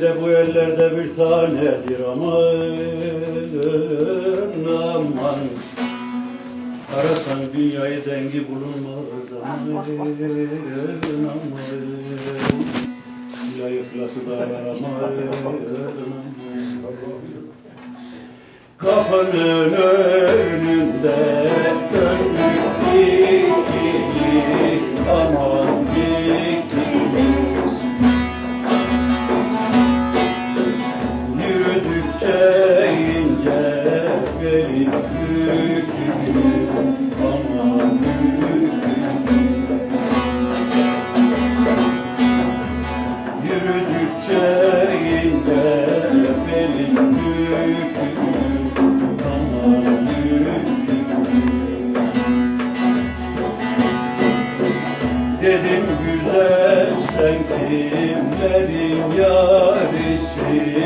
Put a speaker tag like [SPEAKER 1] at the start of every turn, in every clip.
[SPEAKER 1] de bu ellerde bir tanedir aman. Aman Arasan dünyayı dengi bulunmaz aman aman. Dünyayı iflası da var aman. Kapının önünde ince benim büyüklüğüm aman Yürüdükçe ince benim büyüklüğüm aman Dedim güzel sen kimlerin yarisin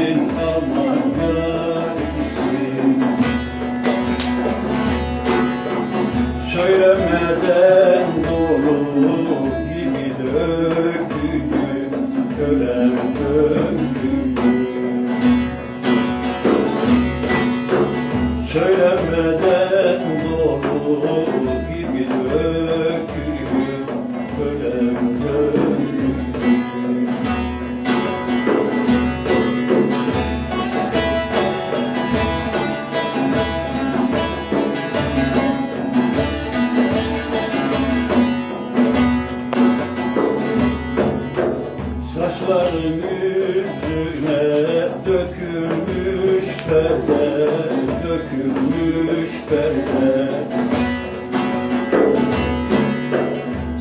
[SPEAKER 1] Saçların yüzüne dökülmüş perde, dökülmüş perde.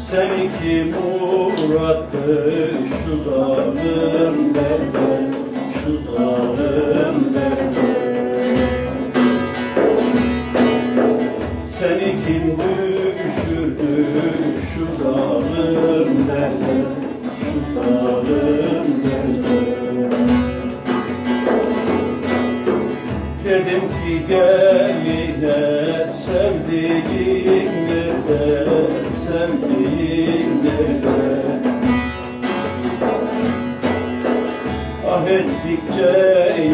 [SPEAKER 1] Seni kim uğrattı şu zalim derde, şu zalim Sevdiklerini de, sevdiklerini de, sevdiklerini de Ah ettikçe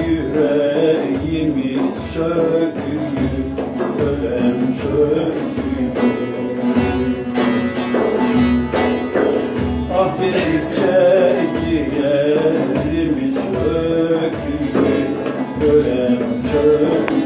[SPEAKER 1] yüreğimi söküyor, ölem söküyor. Ah ettikçe ciğerimi söküyor, ölem Thank.